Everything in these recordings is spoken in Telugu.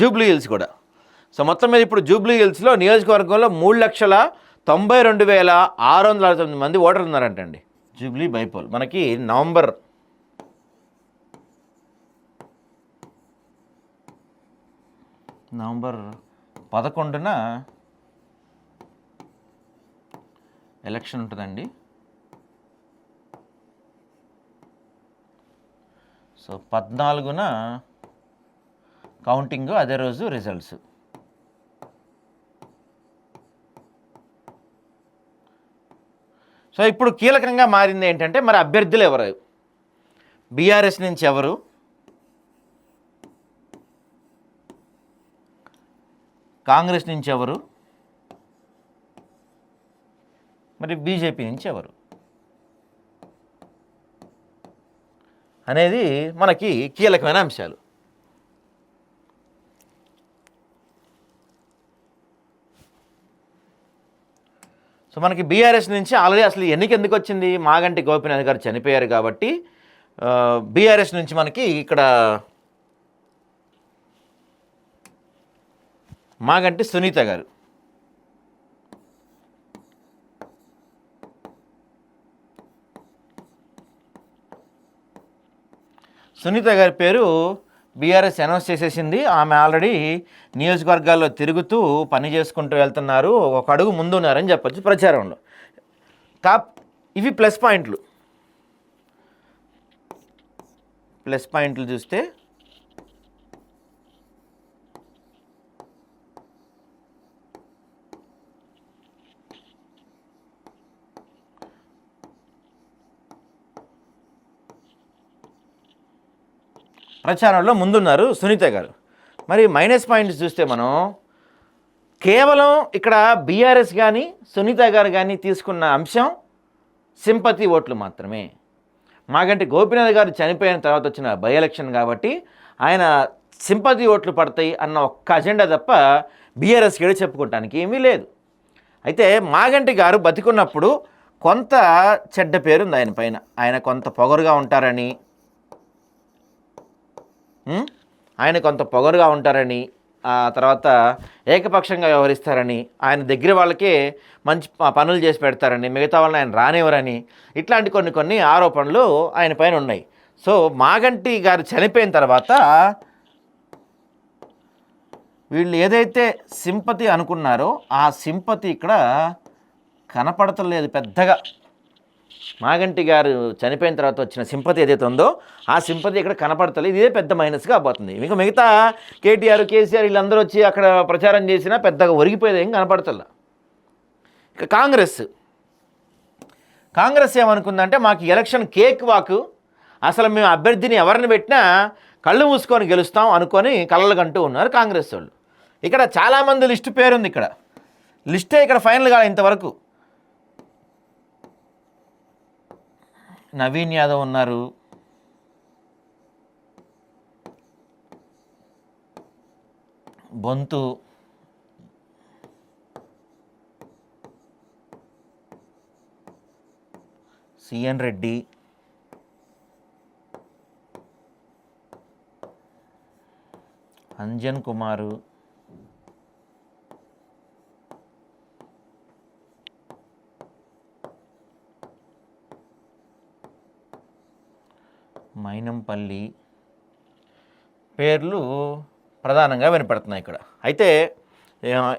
జూబ్లీ హిల్స్ కూడా. సో మొత్తం మీద ఇప్పుడు జూబ్లీ హిల్స్లో నియోజకవర్గంలో మూడు లక్షల తొంభై రెండు వేల ఆరు వందల అరవై తొమ్మిది మంది ఓటర్లు ఉన్నారంటండి. Jubilee bypoll. మనకి నవంబర్ నవంబర్ పదకొండున ఎలక్షన్ ఉంటుందండి. సో పద్నాలుగున కౌంటింగ్ అదే రోజు రిజల్ట్స్. సో ఇప్పుడు కీలకంగా మారింది ఏంటంటే మరి అభ్యర్థులు ఎవరు? బీఆర్ఎస్ నుంచి ఎవరు? కాంగ్రెస్ నుంచి ఎవరు? మరి బీజేపీ నుంచి ఎవరు? అనేది మనకి కీలకమైన అంశాలు. సో మనకి బీఆర్ఎస్ నుంచి ఆల్రెడీ అసలు ఎన్నిక ఎందుకు వచ్చింది? మాగంటి గోపినాథ్ గారు చనిపోయారు కాబట్టి బీఆర్ఎస్ నుంచి మనకి ఇక్కడ మాగంటి సునీత గారు. సునీత గారి పేరు బీఆర్ఎస్ అనౌన్స్ చేసేసింది. ఆమె ఆల్రెడీ నియోజకవర్గాల్లో తిరుగుతూ పని చేసుకుంటూ వెళ్తున్నారు. ఒక అడుగు ముందు ఉన్నారని చెప్పొచ్చు ప్రచారంలో. కాప్ ఇవి ప్లస్ పాయింట్లు. ప్లస్ పాయింట్లు చూస్తే ప్రచారంలో ముందున్నారు సునీత గారు. మరి మైనస్ పాయింట్స్ చూస్తే మనం కేవలం ఇక్కడ బీఆర్ఎస్ కానీ సునీత గారు కానీ తీసుకున్న అంశం సింపతి ఓట్లు మాత్రమే. మాగంటి గోపీనాథ్ గారు చనిపోయిన తర్వాత వచ్చిన బై ఎలక్షన్ కాబట్టి ఆయన సింపతి ఓట్లు పడతాయి అన్న ఒక్క అజెండా తప్ప బీఆర్ఎస్ గడి చెప్పుకోవటానికి ఏమీ లేదు. అయితే మాగంటి గారు బతికున్నప్పుడు కొంత చెడ్డ పేరుంది ఆయన పైన. ఆయన కొంత పొగరుగా ఉంటారని ఆయన కొంత పొగరుగా ఉంటారని ఆ తర్వాత ఏకపక్షంగా వ్యవహరిస్తారని ఆయన దగ్గర వాళ్ళకే మంచి పనులు చేసి పెడతారని మిగతా వాళ్ళని ఆయన రానివ్వరని ఇట్లాంటి కొన్ని కొన్ని ఆరోపణలు ఆయన పైన ఉన్నాయి. సో మాగంటి గారు చనిపోయిన తర్వాత వీళ్ళు ఏదైతే సింపతి అనుకున్నారో ఆ సింపతి ఇక్కడ కనపడతలేదు పెద్దగా. మాగంటి గారు చనిపోయిన తర్వాత వచ్చిన సింపతి ఏదైతే ఉందో ఆ సింపతి ఇక్కడ కనపడతలేదు. ఇదే పెద్ద మైనస్గా పోతుంది. ఇంకా మిగతా కేటీఆర్ కేసీఆర్ వీళ్ళందరూ వచ్చి అక్కడ ప్రచారం చేసినా పెద్దగా ఒరిగిపోయేది ఏం కనపడతల? ఇక కాంగ్రెస్. కాంగ్రెస్ ఏమనుకుందంటే మాకు ఎలక్షన్ కేక్ వాక్ అసలు మేము అభ్యర్థిని ఎవరిని పెట్టినా కళ్ళు మూసుకొని గెలుస్తాం అనుకొని కళ్ళలు కంటూ ఉన్నారు కాంగ్రెస్ వాళ్ళు. ఇక్కడ చాలామంది లిస్టు పేరుంది ఇక్కడ. లిస్టే ఇక్కడ ఫైనల్ కాదు ఇంతవరకు. నవీన్ యాదవ్ ఉన్నారు. Bonthu. C N Reddy. Anjan Kumar. తల్లి పేర్లు ప్రధానంగా వినపడుతున్నాయి ఇక్కడ. అయితే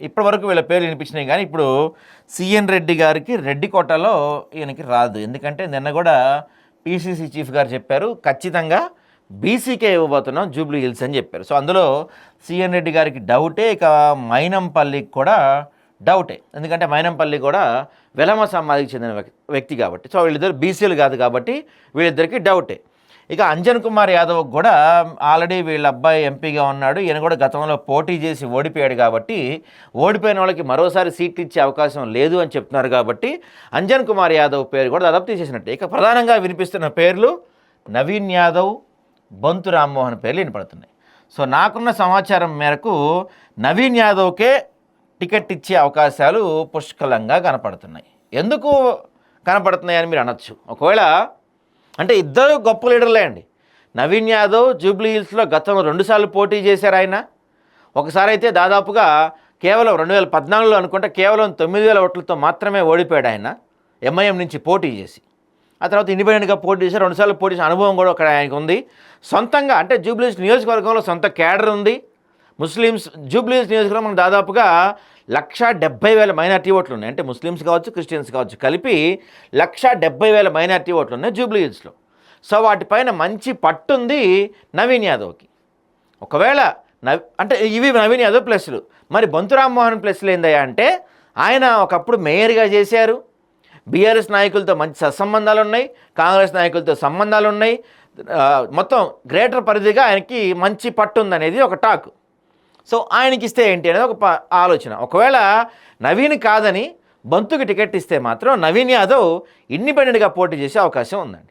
ఇప్పటివరకు వీళ్ళ పేర్లు వినిపించినాయి కానీ ఇప్పుడు సిఎన్ రెడ్డి గారికి రెడ్డి కోటలో ఈయనకి రాదు. ఎందుకంటే నిన్న కూడా పీసీసీ చీఫ్ గారు చెప్పారు ఖచ్చితంగా బీసీకే ఇవ్వబోతున్నాం జూబ్లీ హిల్స్ అని చెప్పారు. సో అందులో సిఎన్ రెడ్డి గారికి డౌటే ఇక మైనంపల్లికి కూడా డౌటే. ఎందుకంటే మైనంపల్లి కూడా వెలమ సమాధికి చెందిన వ్యక్- వ్యక్తి కాబట్టి. సో వీళ్ళిద్దరు బీసీలు కాదు కాబట్టి వీళ్ళిద్దరికి డౌటే. ఇక అంజన్ కుమార్ యాదవ్ కూడా ఆల్రెడీ వీళ్ళ అబ్బాయి ఎంపీగా ఉన్నాడు. ఈయన కూడా గతంలో పోటీ చేసి ఓడిపోయాడు కాబట్టి ఓడిపోయిన వాళ్ళకి మరోసారి సీట్లు ఇచ్చే అవకాశం లేదు అని చెప్తున్నారు కాబట్టి అంజన్ కుమార్ యాదవ్ పేరు కూడా దాదాపు తీసేసినట్టు. ఇక ప్రధానంగా వినిపిస్తున్న పేర్లు నవీన్ యాదవ్ బొంతు రామ్మోహన్ పేర్లు వినపడుతున్నాయి. సో నాకున్న సమాచారం మేరకు నవీన్ యాదవ్కే టికెట్ ఇచ్చే అవకాశాలు పుష్కలంగా కనపడుతున్నాయి. ఎందుకు కనపడుతున్నాయని మీరు అనొచ్చు. ఒకవేళ అంటే ఇద్దరు గొప్ప లీడర్లే అండి. నవీన్ యాదవ్ జూబ్లీ హిల్స్లో గతంలో రెండుసార్లు పోటీ చేశారు ఆయన. ఒకసారి అయితే దాదాపుగా కేవలం రెండు వేల పద్నాలుగులో అనుకుంటే కేవలం తొమ్మిది వేల ఓట్లతో మాత్రమే ఓడిపోయాడు ఆయన. ఎంఐఎం నుంచి పోటీ చేసి. ఆ తర్వాత ఇండిపెండెంట్గా పోటీ చేసి రెండుసార్లు పోటీ చేసిన అనుభవం కూడా అక్కడ ఆయనకు ఉంది. సొంతంగా అంటే జూబ్లీస్ నియోజకవర్గంలో సొంత క్యాడర్ ఉంది. ముస్లిమ్స్ జూబ్లీస్ నియోజకవర్గం దాదాపుగా లక్ష డెబ్బై వేల మైనార్టీ ఓట్లు ఉన్నాయి అంటే ముస్లిమ్స్ కావచ్చు క్రిస్టియన్స్ కావచ్చు కలిపి లక్ష డెబ్బై వేల మైనార్టీ ఓట్లు ఉన్నాయి జూబ్లీస్లో సో వాటిపైన మంచి పట్టుంది నవీన్ యాదవ్కి. ఒకవేళ నవ్ అంటే ఇవి నవీన్ యాదవ్ ప్లస్లు. మరి బొంతు రామ్మోహన్ ప్లస్లు ఏందయ్యా అంటే ఆయన ఒకప్పుడు మేయర్గా చేశారు. బీఆర్ఎస్ నాయకులతో మంచి సత్సంబంధాలు ఉన్నాయి కాంగ్రెస్ నాయకులతో సంబంధాలు ఉన్నాయి మొత్తం గ్రేటర్ పరిధిగా ఆయనకి మంచి పట్టు ఉందనేది ఒక టాక్. సో ఆయనకి ఇస్తే ఏంటి అనేది ఒక ప- ఆలోచన. ఒకవేళ నవీన్ కాదని బంతుకి టికెట్ ఇస్తే మాత్రం నవీన్ యాదవ్ ఇండిపెండెంట్గా పోటీ చేసే అవకాశం ఉందండి.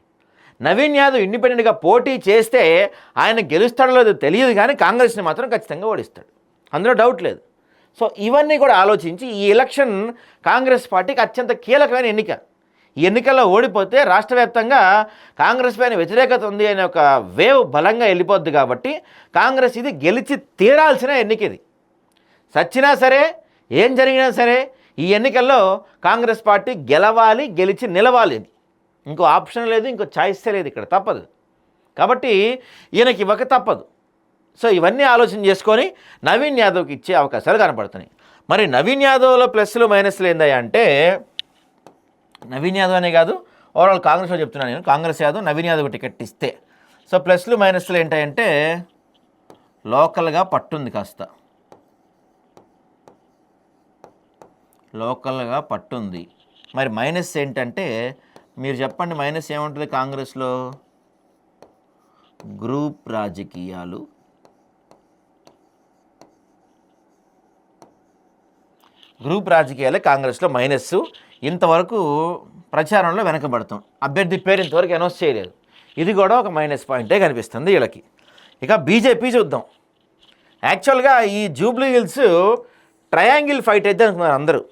నవీన్ యాదవ్ ఇండిపెండెంట్గా పోటీ చేస్తే ఆయన గెలుస్తాడో లేదో తెలియదు కానీ కాంగ్రెస్ని మాత్రం ఖచ్చితంగా ఓడిస్తాడు. అందులో డౌట్ లేదు. సో ఇవన్నీ కూడా ఆలోచించి ఈ ఎలక్షన్ కాంగ్రెస్ పార్టీకి అత్యంత కీలకమైన ఎన్నిక. ఎన్నికల్లో ఓడిపోతే రాష్ట్ర వ్యాప్తంగా కాంగ్రెస్ పైన వ్యతిరేకత ఉంది అనే ఒక వేవ్ బలంగా వెళ్ళిపోద్ది కాబట్టి కాంగ్రెస్ ఇది గెలిచి తీరాల్సిన ఎన్నిక ఇది. సచ్చినా సరే ఏం జరిగినా సరే ఈ ఎన్నికల్లో కాంగ్రెస్ పార్టీ గెలవాలి గెలిచి నిలవాలి ఇంకో ఆప్షన్ లేదు ఇంకో ఛాయిస్ లేదు ఇక్కడ తప్పదు. కాబట్టి ఈయనకి ఇవ్వక తప్పదు. సో ఇవన్నీ ఆలోచన చేసుకొని నవీన్ యాదవ్కి ఇచ్చే అవకాశాలు కనపడుతున్నాయి. మరి నవీన్ యాదవ్లో ప్లస్లు మైనస్లు ఏందయ్యా అంటే నవీన్ యాదవ్ అనే కాదు ఓవరాల్ కాంగ్రెస్లో చెప్తున్నాను నేను. కాంగ్రెస్ యాదవ్ నవీన్ యాదవ్ టికెట్ ఇస్తే. సో ప్లస్లు మైనస్లు ఏంటంటే లోకల్గా పట్టుంది కాస్త. లోకల్గా పట్టుంది. మరి మైనస్ ఏంటంటే మీరు చెప్పండి మైనస్ ఏముంటుంది కాంగ్రెస్లో? గ్రూప్ రాజకీయాలు. గ్రూప్ రాజకీయాలే కాంగ్రెస్లో మైనస్ ఇంతవరకు ప్రచారంలో వెనకబడతాం. అభ్యర్థి పేరు ఇంతవరకు అనౌన్స్ చేయలేదు. ఇది కూడా ఒక మైనస్ పాయింటే కనిపిస్తుంది వీళ్ళకి. ఇక బీజేపీ చూద్దాం. యాక్చువల్గా ఈ జూబ్లీ హిల్స్ ట్రయాంగిల్ ఫైట్ అయితే అనుకున్నారు అందరూ.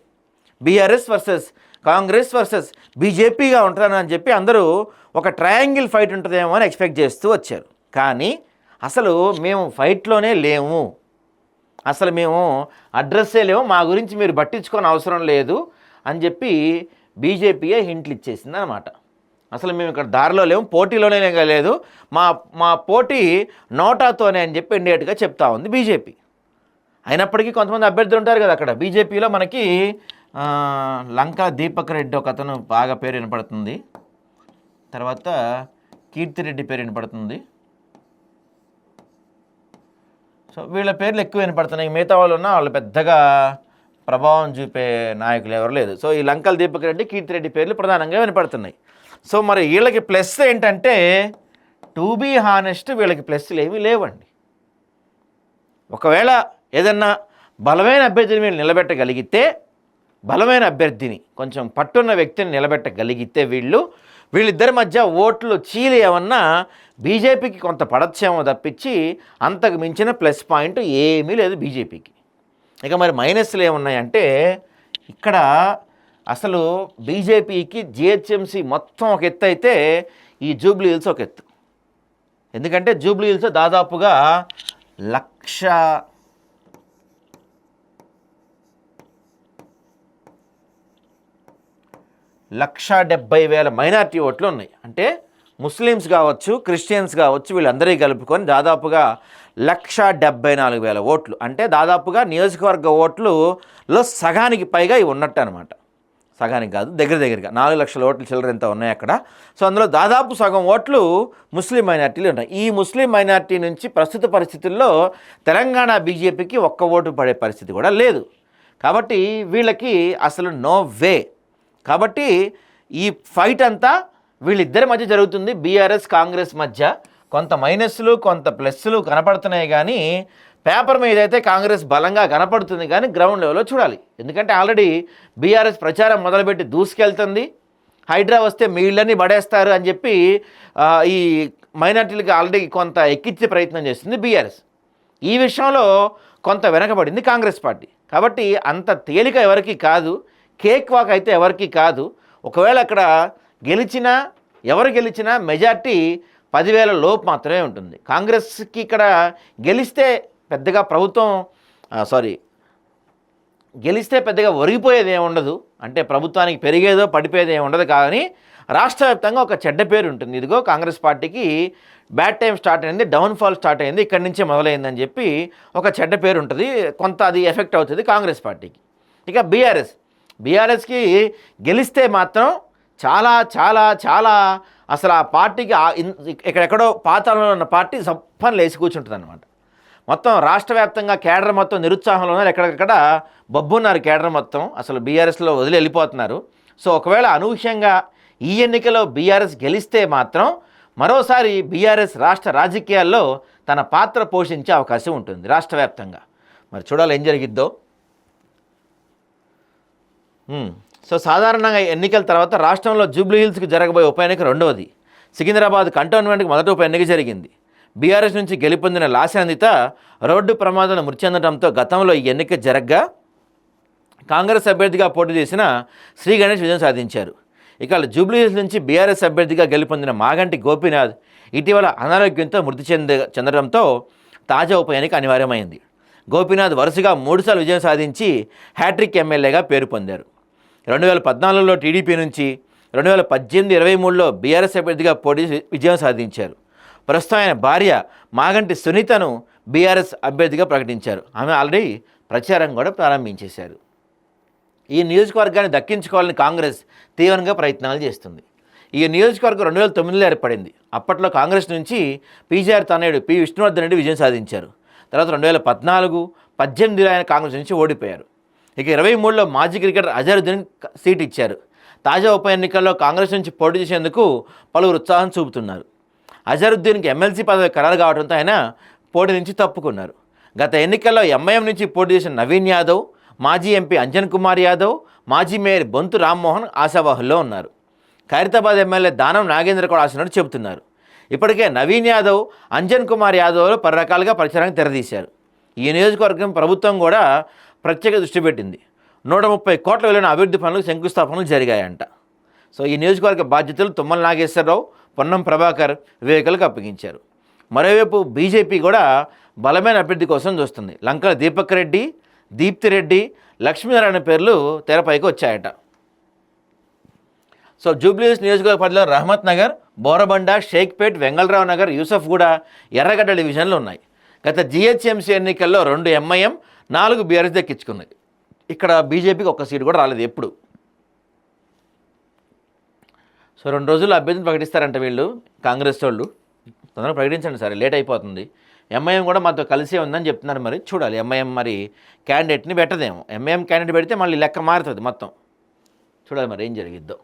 బీఆర్ఎస్ వర్సెస్ కాంగ్రెస్ వర్సెస్ బీజేపీగా ఉంటారని చెప్పి అందరూ ఒక ట్రయాంగిల్ ఫైట్ ఉంటుందేమో అని ఎక్స్పెక్ట్ చేస్తూ వచ్చారు. కానీ అసలు మేము ఫైట్లోనే లేము. అసలు మేము అడ్రస్సే లేవు మా గురించి మీరు పట్టించుకొని అవసరం లేదు అని చెప్పి బీజేపీయే హింట్లు ఇచ్చేసింది అనమాట అసలు మేము ఇక్కడ దారిలో లేము పోటీలోనే లేదు. మా మా పోటీ నోటాతోనే అని చెప్పి ఇండియట్గా చెప్తా ఉంది బీజేపీ. అయినప్పటికీ కొంతమంది అభ్యర్థులు ఉంటారు కదా అక్కడ. బీజేపీలో మనకి లంకా దీపక్ రెడ్డి ఒక అతను బాగా పేరు వినపడుతుంది. తర్వాత కీర్తిరెడ్డి పేరు వినపడుతుంది. సో వీళ్ళ పేర్లు ఎక్కువ వినపడుతున్నాయి. మిగతా వాళ్ళు ఉన్న వాళ్ళు పెద్దగా ప్రభావం చూపే నాయకులు ఎవరు లేదు. సో ఈ లంకల్ దీపక్ రెడ్డి కీర్తిరెడ్డి పేర్లు ప్రధానంగా వినపడుతున్నాయి. సో మరి వీళ్ళకి ప్లస్ ఏంటంటే టు బీ హానెస్ట్ వీళ్ళకి ప్లస్లు ఏమీ లేవండి. ఒకవేళ ఏదన్నా బలమైన అభ్యర్థిని వీళ్ళు నిలబెట్టగలిగితే బలమైన అభ్యర్థిని కొంచెం పట్టున్న వ్యక్తిని నిలబెట్టగలిగితే వీళ్ళు వీళ్ళిద్దరి మధ్య ఓట్లు చీలి ఏమన్నా బీజేపీకి కొంత పడచ్చేమో తప్పించి అంతకు మించిన ప్లస్ పాయింట్ ఏమీ లేదు బీజేపీకి. ఇక మరి మైనస్లు ఏమున్నాయంటే ఇక్కడ అసలు బీజేపీకి జిహెచ్ఎంసీ మొత్తం ఒక ఎత్తు అయితే ఈ జూబ్లీ హిల్స్ ఒక ఎత్తు. ఎందుకంటే జూబ్లీ హిల్స్ దాదాపుగా లక్ష లక్ష డెబ్బై వేల మైనార్టీ ఓట్లు ఉన్నాయి. అంటే ముస్లిమ్స్ కావచ్చు క్రిస్టియన్స్ కావచ్చు వీళ్ళందరికీ కలుపుకొని దాదాపుగా లక్ష డెబ్బై నాలుగు వేల ఓట్లు. అంటే దాదాపుగా నియోజకవర్గ ఓట్లులో సగానికి పైగా ఇవి ఉన్నట్టు అనమాట సగానికి కాదు దగ్గర దగ్గరగా నాలుగు లక్షల ఓట్లు చిల్లర ఎంత ఉన్నాయి అక్కడ. సో అందులో దాదాపు సగం ఓట్లు ముస్లిం మైనార్టీలు ఉన్నాయి. ఈ ముస్లిం మైనార్టీ నుంచి ప్రస్తుత పరిస్థితుల్లో తెలంగాణ బీజేపీకి ఒక్క ఓటు పడే పరిస్థితి కూడా లేదు. కాబట్టి వీళ్ళకి అసలు నో వే. కాబట్టి ఈ ఫైట్ అంతా వీళ్ళిద్దరి మధ్య జరుగుతుంది. బీఆర్ఎస్ కాంగ్రెస్ మధ్య. కొంత మైనస్లు కొంత ప్లస్లు కనపడుతున్నాయి కానీ పేపర్ మీద అయితే కాంగ్రెస్ బలంగా కనపడుతుంది కానీ గ్రౌండ్ లెవెల్లో చూడాలి. ఎందుకంటే ఆల్రెడీ బీఆర్ఎస్ ప్రచారం మొదలుపెట్టి దూసుకెళ్తుంది. హైడ్రా వస్తే మీ ఇళ్ళని పడేస్తారు అని చెప్పి ఈ మైనార్టీలకు ఆల్రెడీ కొంత ఎక్కించే ప్రయత్నం చేస్తుంది బీఆర్ఎస్. ఈ విషయంలో కొంత వెనకబడింది కాంగ్రెస్ పార్టీ. కాబట్టి అంత తేలిక ఎవరికి కాదు. కేక్ వాక్ అయితే ఎవరికి కాదు. ఒకవేళ అక్కడ గెలిచినా ఎవరు గెలిచినా మెజార్టీ పదివేల లోపు మాత్రమే ఉంటుంది. కాంగ్రెస్కి ఇక్కడ గెలిస్తే పెద్దగా ప్రభుత్వం సారీ గెలిస్తే పెద్దగా ఒరిగిపోయేది ఏమి ఉండదు అంటే ప్రభుత్వానికి పెరిగేదో పడిపోయేది ఏమి ఉండదు కానీ రాష్ట్ర వ్యాప్తంగా ఒక చెడ్డ పేరు ఉంటుంది. ఇదిగో కాంగ్రెస్ పార్టీకి బ్యాడ్ టైం స్టార్ట్ అయింది డౌన్ఫాల్ స్టార్ట్ అయింది ఇక్కడి నుంచే మొదలైందని చెప్పి ఒక చెడ్డ పేరు ఉంటుంది. కొంత అది ఎఫెక్ట్ అవుతుంది కాంగ్రెస్ పార్టీకి. ఇక బీఆర్ఎస్. బీఆర్ఎస్కి గెలిస్తే మాత్రం చాలా చాలా చాలా అసలు ఆ పార్టీకి ఎక్కడెక్కడో పాతాలలో ఉన్న పార్టీ సప్పని లేచి కూర్చుంటుంది అనమాట మొత్తం రాష్ట్ర వ్యాప్తంగా కేడర్ మొత్తం నిరుత్సాహంలో ఉన్నారు. ఎక్కడెక్కడ బొబ్బున్నారు కేడర్ మొత్తం. అసలు బీఆర్ఎస్లో వదిలి వెళ్ళిపోతున్నారు. సో ఒకవేళ అనూహ్యంగా ఈ ఎన్నికలో బీఆర్ఎస్ గెలిస్తే మాత్రం మరోసారి బీఆర్ఎస్ రాష్ట్ర రాజకీయాల్లో తన పాత్ర పోషించే అవకాశం ఉంటుంది రాష్ట్ర వ్యాప్తంగా. మరి చూడాలి ఏం జరిగిద్దో. సో సాధారణంగా ఎన్నికల తర్వాత రాష్ట్రంలో జూబ్లీ హిల్స్కి జరగబోయే ఉప ఎన్నిక రెండవది. సికింద్రాబాద్ కంటోన్మెంట్కి మొదటి ఉప ఎన్నిక జరిగింది. బీఆర్ఎస్ నుంచి గెలుపొందిన లాశాందిత రోడ్డు ప్రమాదంలో మృతి చెందడంతో గతంలో ఈ ఎన్నిక జరగ్గా కాంగ్రెస్ అభ్యర్థిగా పోటీ చేసిన శ్రీ గణేష్ విజయం సాధించారు. ఇక జూబ్లీహిల్స్ నుంచి బీఆర్ఎస్ అభ్యర్థిగా గెలుపొందిన మాగంటి గోపీనాథ్ ఇటీవల అనారోగ్యంతో మృతి చెంద చెందడంతో తాజా ఉప ఎన్నిక అనివార్యమైంది. గోపీనాథ్ వరుసగా మూడుసార్లు విజయం సాధించి హ్యాట్రిక్ ఎమ్మెల్యేగా పేరు పొందారు. రెండు వేల పద్నాలుగులో టీడీపీ నుంచి రెండు వేల పద్దెనిమిది ఇరవై మూడులో బీఆర్ఎస్ అభ్యర్థిగా పోటీ విజయం సాధించారు. ప్రస్తుతం ఆయన భార్య మాగంటి సునీతను బీఆర్ఎస్ అభ్యర్థిగా ప్రకటించారు. ఆమె ఆల్రెడీ ప్రచారం కూడా ప్రారంభించేశారు. ఈ నియోజకవర్గాన్ని దక్కించుకోవాలని కాంగ్రెస్ తీవ్రంగా ప్రయత్నాలు చేస్తుంది. ఈ నియోజకవర్గం రెండు వేల తొమ్మిదిలో ఏర్పడింది. అప్పట్లో కాంగ్రెస్ నుంచి పీజీఆర్ తనయుడు పి విష్ణువర్ధన్ రెడ్డి విజయం సాధించారు. తర్వాత రెండు వేల పద్నాలుగు పద్దెనిమిదిలో ఆయన కాంగ్రెస్ నుంచి ఓడిపోయారు. ఇక ఇరవై మూడులో మాజీ క్రికెటర్ అజరుద్దీన్ సీట్ ఇచ్చారు. తాజా ఉప ఎన్నికల్లో కాంగ్రెస్ నుంచి పోటీ చేసేందుకు పలువురు ఉత్సాహం చూపుతున్నారు. అజరుద్దీన్కి ఎమ్మెల్సీ పదవి ఖరారు కావడంతో ఆయన పోటీ నుంచి తప్పుకున్నారు. గత ఎన్నికల్లో ఎంఐఎం నుంచి పోటీ చేసిన నవీన్ యాదవ్ మాజీ ఎంపీ అంజన్ కుమార్ యాదవ్ మాజీ మేయర్ బొంతు రామ్మోహన్ ఆశావాహుల్లో ఉన్నారు. ఖైరతాబాద్ ఎమ్మెల్యే దానం నాగేంద్ర కూడా ఆశనట్టు చెబుతున్నారు. ఇప్పటికే నవీన్ యాదవ్ అంజన్ కుమార్ యాదవ్లు పలు రకాలుగా ప్రచారానికి తెరదీశారు ఈ నియోజకవర్గం ప్రభుత్వం కూడా ప్రత్యేక దృష్టి పెట్టింది. నూట ముప్పై కోట్ల విలువైన అభివృద్ధి పనులకు శంకుస్థాపనలు జరిగాయంట. సో ఈ నియోజకవర్గ బాధ్యతలు తుమ్మల నాగేశ్వరరావు పొన్నం ప్రభాకర్ వివేకులకు అప్పగించారు. మరోవైపు బీజేపీ కూడా బలమైన అభ్యర్థి కోసం చూస్తుంది. లంకల దీపక్ రెడ్డి దీప్తి రెడ్డి లక్ష్మీనారాయణ పేర్లు తెరపైకి వచ్చాయట. సో జూబ్లీస్ నియోజకవర్గ పరిధిలో రహమత్ నగర్ బోరబండ షేక్పేట్ వెంగళరావు నగర్ యూసఫ్గూడ ఎర్రగడ్డ డివిజన్లు ఉన్నాయి. గత జిహెచ్ఎంసీ ఎన్నికల్లో రెండు ఎంఐఎం నాలుగు బీఆర్ఎస్ దక్కించుకున్నాయి ఇక్కడ బీజేపీకి ఒక్క సీటు కూడా రాలేదు ఎప్పుడు. సో రెండు రోజుల్లో అభ్యర్థిని ప్రకటిస్తారంట వీళ్ళు కాంగ్రెస్ వాళ్ళు. తొందరగా ప్రకటించండి సరే లేట్ అయిపోతుంది. ఎంఐఎం కూడా మాతో కలిసే ఉందని చెప్తున్నారు మరి చూడాలి. ఎంఐఎం మరి క్యాండిడేట్ని పెట్టదేమో. ఎంఐఎం క్యాండిడేట్ పెడితే మళ్ళీ లెక్క మారుతుంది మొత్తం. చూడాలి మరి ఏం జరిగిద్దో.